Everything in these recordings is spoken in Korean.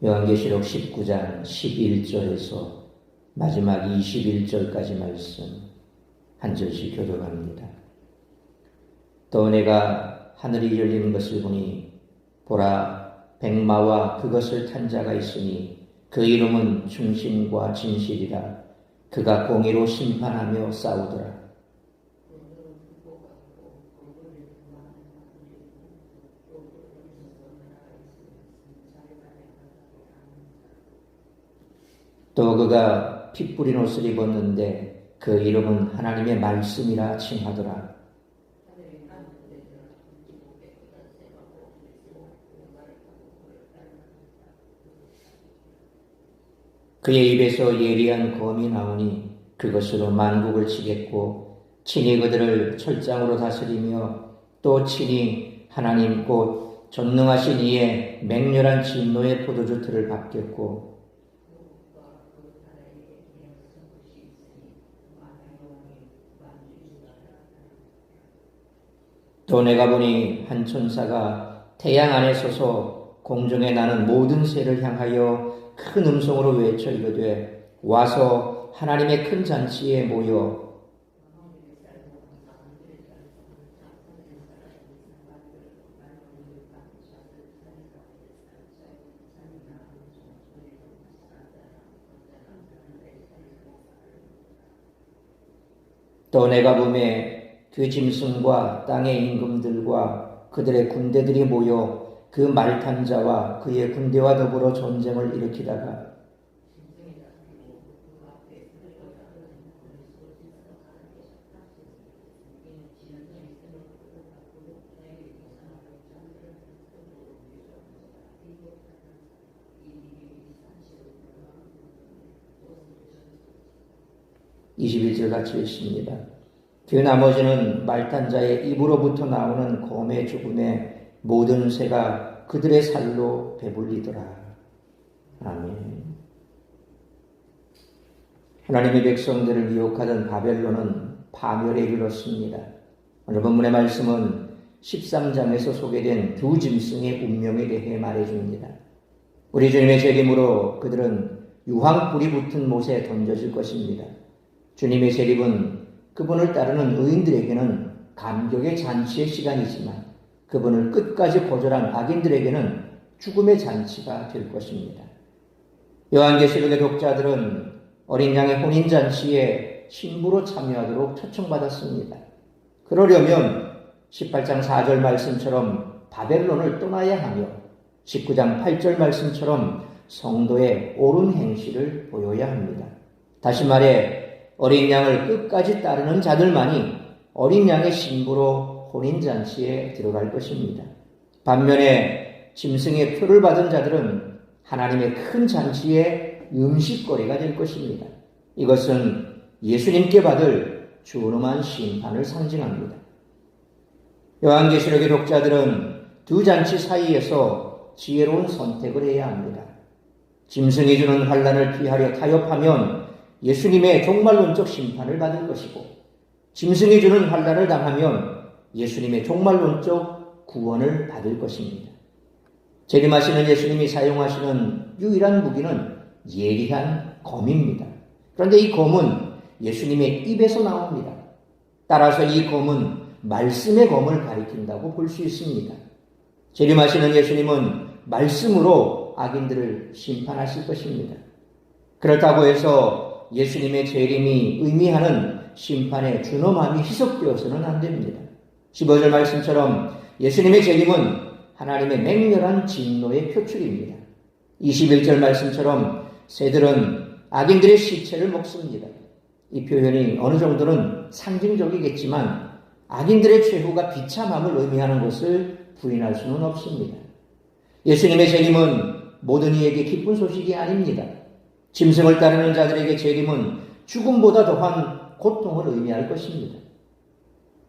요한계시록 19장 11절에서 마지막 21절까지 말씀 한 절씩 교독합니다. 또 내가 하늘이 열리는 것을 보니 보라 백마와 그것을 탄 자가 있으니 그 이름은 충신과 진실이라 그가 공의로 심판하며 싸우더라. 또 그가 피 뿌린 옷을 입었는데 그 이름은 하나님의 말씀이라 칭하더라. 그의 입에서 예리한 검이 나오니 그것으로 만국을 치겠고 친히 그들을 철장으로 다스리며 또 친히 하나님 곧 전능하신 이의 맹렬한 진노의 포도주 틀을 밟겠고 또 내가 보니 한 천사가 태양 안에 서서 공중에 나는 모든 새를 향하여 큰 음성으로 외쳐 이르되 와서 하나님의 큰 잔치에 모여. 또 내가 봄에 그 짐승과 땅의 임금들과 그들의 군대들이 모여 그 말탄 자와 그의 군대와 더불어 전쟁을 일으키다가 (21절) 같이 읽습니다. 그 나머지는 말단자의 입으로부터 나오는 검의 죽음에 모든 새가 그들의 살로 배불리더라. 아멘. 하나님의 백성들을 미혹하던 바벨론은 파멸에 이르렀습니다. 오늘 본문의 말씀은 13장에서 소개된 두 짐승의 운명에 대해 말해줍니다. 우리 주님의 재림으로 그들은 유황불이 붙은 못에 던져질 것입니다. 주님의 재림은 그분을 따르는 의인들에게는 감격의 잔치의 시간이지만 그분을 끝까지 거절한 악인들에게는 죽음의 잔치가 될 것입니다. 요한계시록의 독자들은 어린 양의 혼인잔치에 신부로 참여하도록 초청받았습니다. 그러려면 18장 4절 말씀처럼 바벨론을 떠나야 하며 19장 8절 말씀처럼 성도의 옳은 행실을 보여야 합니다. 다시 말해 어린 양을 끝까지 따르는 자들만이 어린 양의 신부로 혼인잔치에 들어갈 것입니다. 반면에 짐승의 표를 받은 자들은 하나님의 큰 잔치의 음식거리가 될 것입니다. 이것은 예수님께 받을 준엄한 심판을 상징합니다. 요한계시록의 독자들은 두 잔치 사이에서 지혜로운 선택을 해야 합니다. 짐승이 주는 환란을 피하려 타협하면 예수님의 종말론적 심판을 받을 것이고 짐승이 주는 환란을 당하면 예수님의 종말론적 구원을 받을 것입니다. 재림하시는 예수님이 사용하시는 유일한 무기는 예리한 검입니다. 그런데 이 검은 예수님의 입에서 나옵니다. 따라서 이 검은 말씀의 검을 가리킨다고 볼 수 있습니다. 재림하시는 예수님은 말씀으로 악인들을 심판하실 것입니다. 그렇다고 해서 예수님의 재림이 의미하는 심판의 준엄함이 희석되어서는 안 됩니다. 15절 말씀처럼 예수님의 재림은 하나님의 맹렬한 진노의 표출입니다. 21절 말씀처럼 새들은 악인들의 시체를 먹습니다. 이 표현이 어느 정도는 상징적이겠지만 악인들의 최후가 비참함을 의미하는 것을 부인할 수는 없습니다. 예수님의 재림은 모든 이에게 기쁜 소식이 아닙니다. 짐승을 따르는 자들에게 재림은 죽음보다 더한 고통을 의미할 것입니다.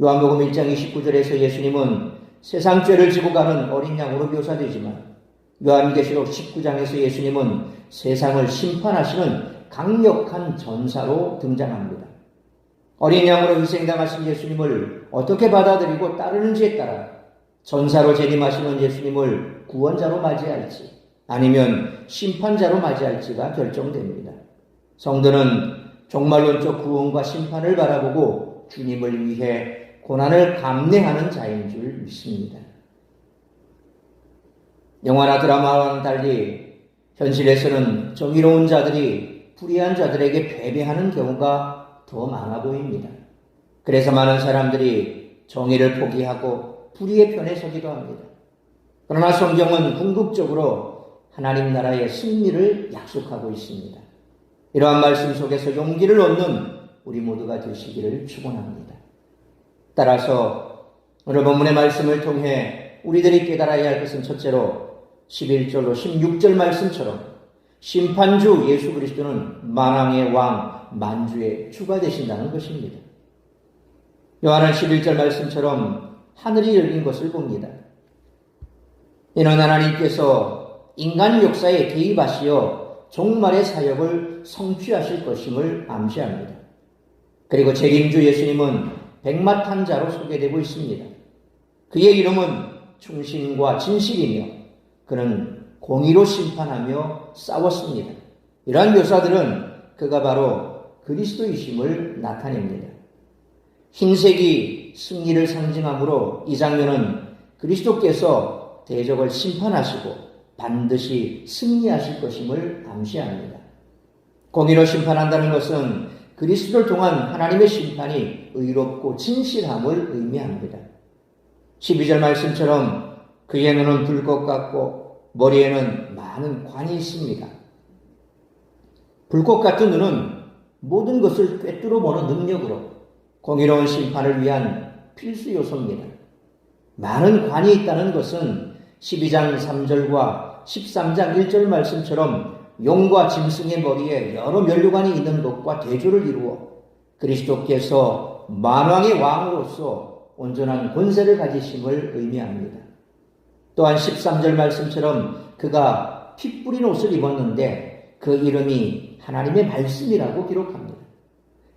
요한복음 1장 29절에서 예수님은 세상 죄를 지고 가는 어린 양으로 묘사되지만 요한계시록 19장에서 예수님은 세상을 심판하시는 강력한 전사로 등장합니다. 어린 양으로 희생당하신 예수님을 어떻게 받아들이고 따르는지에 따라 전사로 재림하시는 예수님을 구원자로 맞이할지 아니면 심판자로 맞이할지가 결정됩니다. 성도는 종말론적 구원과 심판을 바라보고 주님을 위해 고난을 감내하는 자인 줄 믿습니다. 영화나 드라마와는 달리 현실에서는 정의로운 자들이 불의한 자들에게 패배하는 경우가 더 많아 보입니다. 그래서 많은 사람들이 정의를 포기하고 불의의 편에 서기도 합니다. 그러나 성경은 궁극적으로 하나님 나라의 승리를 약속하고 있습니다. 이러한 말씀 속에서 용기를 얻는 우리 모두가 되시기를 축원합니다. 따라서 오늘 본문의 말씀을 통해 우리들이 깨달아야 할 것은 첫째로 11절로 16절 말씀처럼 심판주 예수 그리스도는 만왕의 왕 만주의 주가 되신다는 것입니다. 요한은 11절 말씀처럼 하늘이 열린 것을 봅니다. 이는 하나님께서 인간 역사에 개입하시어 종말의 사역을 성취하실 것임을 암시합니다. 그리고 책임주 예수님은 백마탄자로 소개되고 있습니다. 그의 이름은 충신과 진실이며 그는 공의로 심판하며 싸웠습니다. 이러한 묘사들은 그가 바로 그리스도이심을 나타냅니다. 흰색이 승리를 상징하므로 이 장면은 그리스도께서 대적을 심판하시고 반드시 승리하실 것임을 암시합니다. 공의로 심판한다는 것은 그리스도를 통한 하나님의 심판이 의롭고 진실함을 의미합니다. 12절 말씀처럼 그의 눈은 불꽃 같고 머리에는 많은 관이 있습니다. 불꽃 같은 눈은 모든 것을 꿰뚫어 보는 능력으로 공의로운 심판을 위한 필수 요소입니다. 많은 관이 있다는 것은 12장 3절과 13장 1절 말씀처럼 용과 짐승의 머리에 여러 면류관이 있는 것과 대조를 이루어 그리스도께서 만왕의 왕으로서 온전한 권세를 가지심을 의미합니다. 또한 13절 말씀처럼 그가 피 뿌린 옷을 입었는데 그 이름이 하나님의 말씀이라고 기록합니다.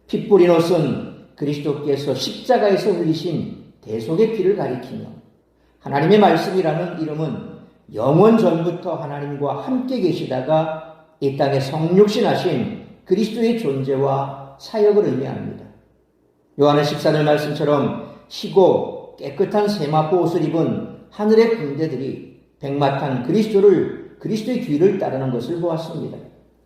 피 뿌린 옷은 그리스도께서 십자가에서 흘리신 대속의 피를 가리키며 하나님의 말씀이라는 이름은 영원 전부터 하나님과 함께 계시다가 이 땅에 성육신하신 그리스도의 존재와 사역을 의미합니다. 요한의 14절 말씀처럼 희고 깨끗한 세마포 옷을 입은 하늘의 군대들이 백마탄 그리스도를 그리스도의 뒤를 따르는 것을 보았습니다.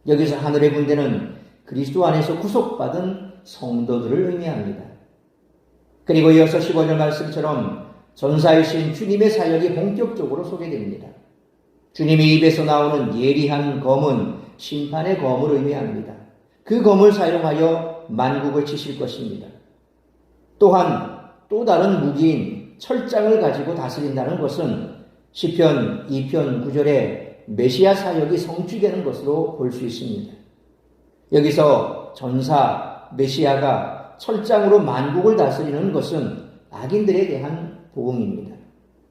여기서 하늘의 군대는 그리스도 안에서 구속받은 성도들을 의미합니다. 그리고 이어서 15절 말씀처럼 전사이신 주님의 사역이 본격적으로 소개됩니다. 주님의 입에서 나오는 예리한 검은 심판의 검을 의미합니다. 그 검을 사용하여 만국을 치실 것입니다. 또한 또 다른 무기인 철장을 가지고 다스린다는 것은 시편 2편 9절에 메시아 사역이 성취되는 것으로 볼 수 있습니다. 여기서 전사 메시아가 철장으로 만국을 다스리는 것은 악인들에 대한 보응입니다.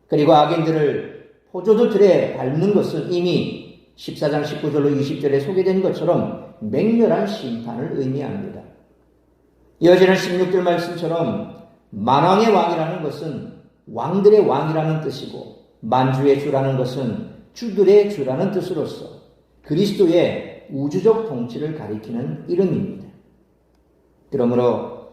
그리고 악인들을 포조주 들에 밟는 것은 이미 14장 19절로 20절에 소개된 것처럼 맹렬한 심판을 의미합니다. 이어지는 16절 말씀처럼 만왕의 왕이라는 것은 왕들의 왕이라는 뜻이고 만주의 주라는 것은 주들의 주라는 뜻으로서 그리스도의 우주적 통치를 가리키는 이름입니다. 그러므로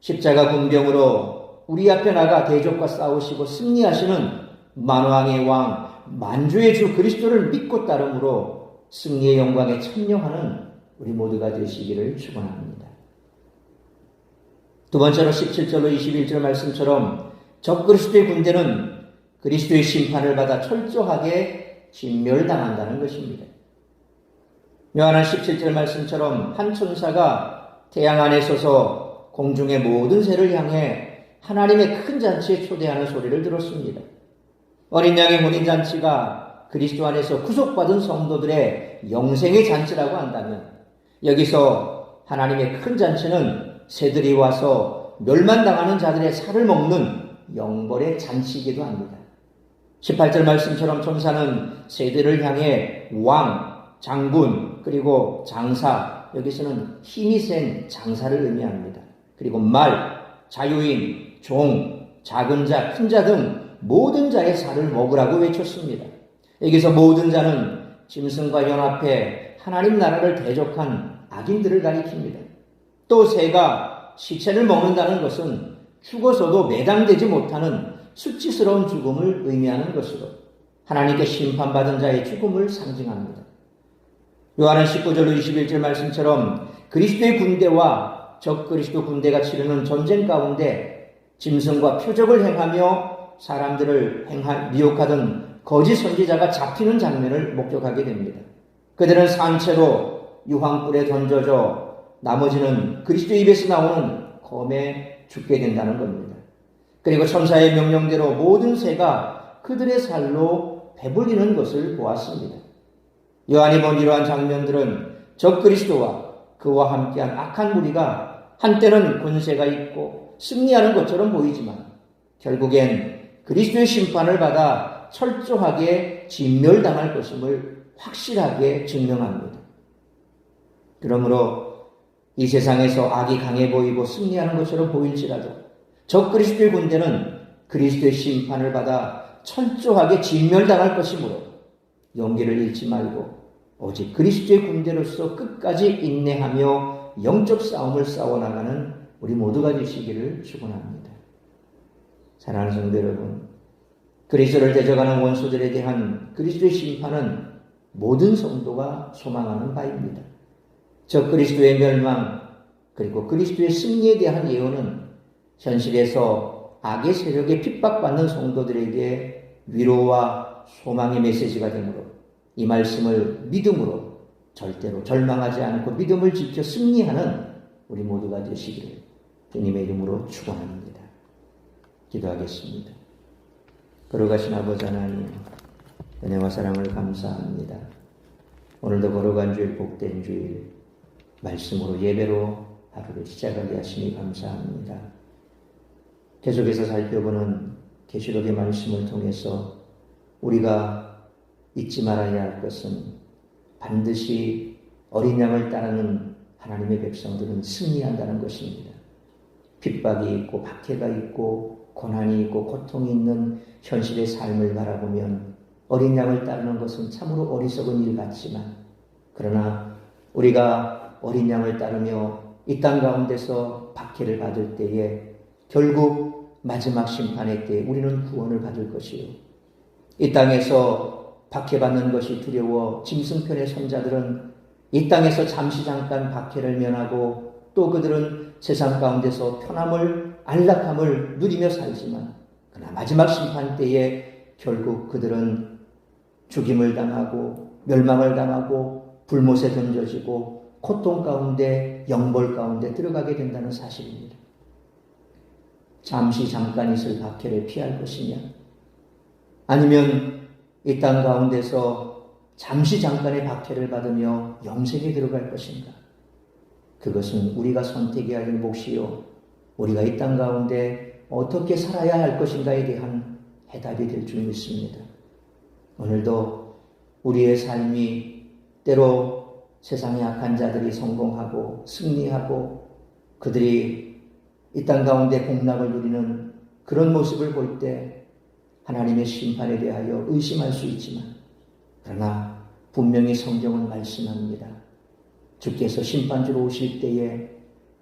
십자가 군병으로 우리 앞에 나가 대적과 싸우시고 승리하시는 만왕의 왕, 만주의 주 그리스도를 믿고 따름으로 승리의 영광에 참여하는 우리 모두가 되시기를 축원합니다. 두 번째로 17절로 21절 말씀처럼 적그리스도의 군대는 그리스도의 심판을 받아 철저하게 진멸당한다는 것입니다. 요한한 17절 말씀처럼 한 천사가 태양 안에 서서 공중의 모든 새를 향해 하나님의 큰 잔치에 초대하는 소리를 들었습니다. 어린 양의 혼인 잔치가 그리스도 안에서 구속받은 성도들의 영생의 잔치라고 한다면 여기서 하나님의 큰 잔치는 새들이 와서 멸만당하는 자들의 살을 먹는 영벌의 잔치이기도 합니다. 18절 말씀처럼 천사는 세대를 향해 왕, 장군, 그리고 장사, 여기서는 힘이 센 장사를 의미합니다. 그리고 말, 자유인, 종, 작은 자, 큰 자 등 모든 자의 살을 먹으라고 외쳤습니다. 여기서 모든 자는 짐승과 연합해 하나님 나라를 대적한 악인들을 가리킵니다. 또 새가 시체를 먹는다는 것은 죽어서도 매장되지 못하는 수치스러운 죽음을 의미하는 것으로 하나님께 심판받은 자의 죽음을 상징합니다. 요한은 19절 21절 말씀처럼 그리스도의 군대와 적 그리스도 군대가 치르는 전쟁 가운데 짐승과 표적을 행하며 사람들을 행하, 미혹하던 거짓 선지자가 잡히는 장면을 목격하게 됩니다. 그들은 산채로 유황불에 던져져 나머지는 그리스도 입에서 나오는 검에 죽게 된다는 겁니다. 그리고 천사의 명령대로 모든 새가 그들의 살로 배불리는 것을 보았습니다. 요한이 본 이러한 장면들은 적 그리스도와 그와 함께한 악한 무리가 한때는 권세가 있고 승리하는 것처럼 보이지만 결국엔 그리스도의 심판을 받아 철저하게 진멸당할 것임을 확실하게 증명합니다. 그러므로 이 세상에서 악이 강해 보이고 승리하는 것처럼 보일지라도 적 그리스도의 군대는 그리스도의 심판을 받아 철저하게 진멸당할 것이므로 용기를 잃지 말고 오직 그리스도의 군대로서 끝까지 인내하며 영적 싸움을 싸워나가는 우리 모두가 되시기를 축원합니다. 사랑하는 성도 여러분, 그리스도를 대적하는 원수들에 대한 그리스도의 심판은 모든 성도가 소망하는 바입니다. 저 그리스도의 멸망 그리고 그리스도의 승리에 대한 예언은 현실에서 악의 세력에 핍박받는 성도들에게 위로와 소망의 메시지가 되므로 이 말씀을 믿음으로 절대로 절망하지 않고 믿음을 지켜 승리하는 우리 모두가 되시기를 주님의 이름으로 축원합니다. 기도하겠습니다. 걸어가신 아버지 하나님 은혜와 사랑을 감사합니다. 오늘도 걸어간 주일 복된 주일 말씀으로 예배로 하루를 시작하게 하시니 감사합니다. 계속해서 살펴보는 계시록의 말씀을 통해서 우리가 잊지 말아야 할 것은 반드시 어린 양을 따르는 하나님의 백성들은 승리한다는 것입니다. 핍박이 있고 박해가 있고 고난이 있고 고통이 있는 현실의 삶을 바라보면 어린 양을 따르는 것은 참으로 어리석은 일 같지만 그러나 우리가 어린 양을 따르며 이 땅 가운데서 박해를 받을 때에 결국 마지막 심판의 때에 우리는 구원을 받을 것이요. 이 땅에서 박해받는 것이 두려워 짐승편의 손자들은 이 땅에서 잠시 잠깐 박해를 면하고 또 그들은 세상 가운데서 편함을 안락함을 누리며 살지만 그러나 마지막 심판 때에 결국 그들은 죽임을 당하고 멸망을 당하고 불못에 던져지고 고통 가운데 영벌 가운데 들어가게 된다는 사실입니다. 잠시 잠깐 있을 박해를 피할 것이냐 아니면 이 땅 가운데서 잠시 잠깐의 박해를 받으며 영생에 들어갈 것인가 그것은 우리가 선택해야 할 몫이요 우리가 이 땅 가운데 어떻게 살아야 할 것인가에 대한 해답이 될 줄 믿습니다. 오늘도 우리의 삶이 때로 세상의 악한 자들이 성공하고 승리하고 그들이 이 땅 가운데 공락을 누리는 그런 모습을 볼 때 하나님의 심판에 대하여 의심할 수 있지만 그러나 분명히 성경은 말씀합니다. 주께서 심판주로 오실 때에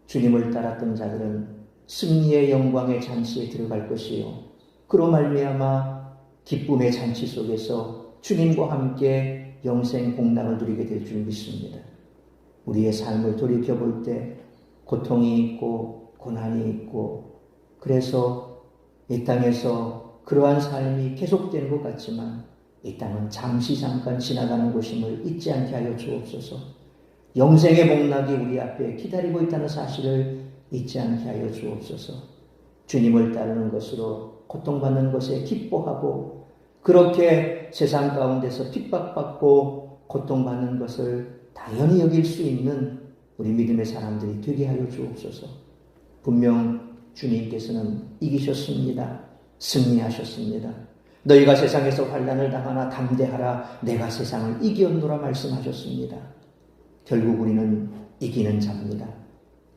주님을 따랐던 자들은 승리의 영광의 잔치에 들어갈 것이요. 그로 말미암아 기쁨의 잔치 속에서 주님과 함께 영생 공락을 누리게 될 줄 믿습니다. 우리의 삶을 돌이켜 볼 때 고통이 있고 고난이 있고 그래서 이 땅에서 그러한 삶이 계속되는 것 같지만 이 땅은 잠시 잠깐 지나가는 곳임을 잊지 않게 하여 주옵소서. 영생의 복락이 우리 앞에 기다리고 있다는 사실을 잊지 않게 하여 주옵소서. 주님을 따르는 것으로 고통받는 것에 기뻐하고 그렇게 세상 가운데서 핍박받고 고통받는 것을 당연히 여길 수 있는 우리 믿음의 사람들이 되게 하여 주옵소서. 분명 주님께서는 이기셨습니다. 승리하셨습니다. 너희가 세상에서 환란을 당하나 담대하라 내가 세상을 이기었노라 말씀하셨습니다. 결국 우리는 이기는 자입니다.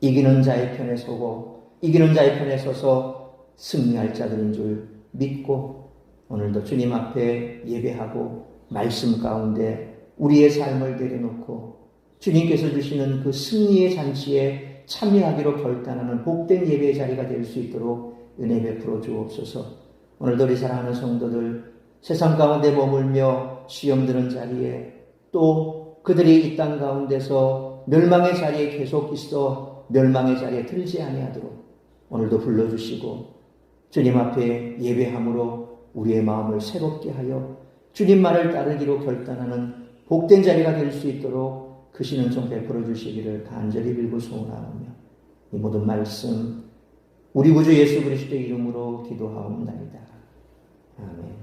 이기는 자의 편에 서고 이기는 자의 편에 서서 승리할 자들인 줄 믿고 오늘도 주님 앞에 예배하고 말씀 가운데 우리의 삶을 내려놓고 주님께서 주시는 그 승리의 잔치에 참여하기로 결단하는 복된 예배의 자리가 될 수 있도록 은혜 베풀어 주옵소서. 오늘도 우리 사랑하는 성도들 세상 가운데 머물며 시험 드는 자리에 또 그들이 이 땅 가운데서 멸망의 자리에 계속 있어 멸망의 자리에 들지 아니하도록 오늘도 불러주시고 주님 앞에 예배함으로 우리의 마음을 새롭게 하여 주님 말을 따르기로 결단하는 복된 자리가 될 수 있도록 크시는 좀 베풀어 주시기를 간절히 빌고 소원하오며 이 모든 말씀 우리 구주 예수 그리스도의 이름으로 기도하옵나이다. 아멘.